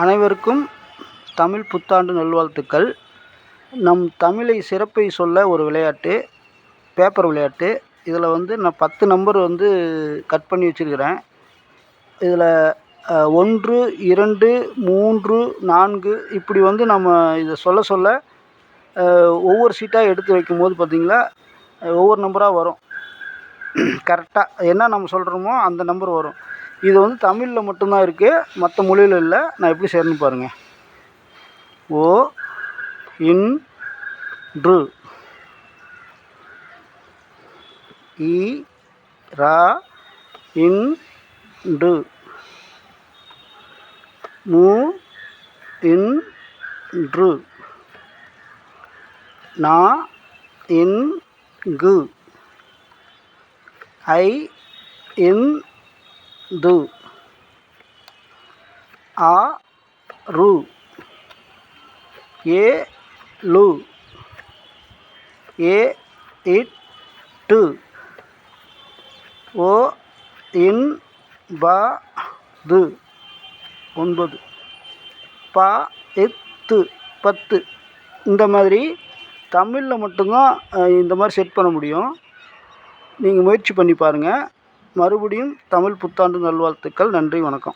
அனைவருக்கும் தமிழ் புத்தாண்டு நல்வாழ்த்துக்கள். நம் தமிழை சிறப்பை சொல்ல ஒரு விளையாட்டு பேப்பர் விளையாட்டு. இதில் வந்து நான் பத்து நம்பர் வந்து கட் பண்ணி வச்சுருக்கிறேன். இதில் ஒன்று இரண்டு மூன்று நான்கு இப்படி வந்து நம்ம இதை சொல்ல சொல்ல ஒவ்வொரு சீட்டாக எடுத்து வைக்கும்போது பார்த்திங்களா ஒவ்வொரு நம்பராக வரும். கரெக்டாக என்ன நம்ம சொல்கிறோமோ அந்த நம்பர் வரும். இது வந்து தமிழில் மட்டும்தான் இருக்குது மற்ற மொழியில் இல்லை. நான் எப்படி செய்கிறேன்னு பாருங்கள் ஓ இன் று. இ ரா இன் டு மு இன் று. நா இன் கு. ஐ இன் து. ஆ ரு. ஏ லு. ஏ இட் டு. ஓ இன் பா து. ஒன்பது. பா இத்து பத்து. இந்த மாதிரி தமிழில் மட்டும்தான் இந்த மாதிரி செட் பண்ண முடியும். நீங்கள் முயற்சி பண்ணி பாருங்கள் மறுபடியும் தமிழ் புத்தாண்டு நல்வாழ்த்துக்கள். நன்றி வணக்கம்.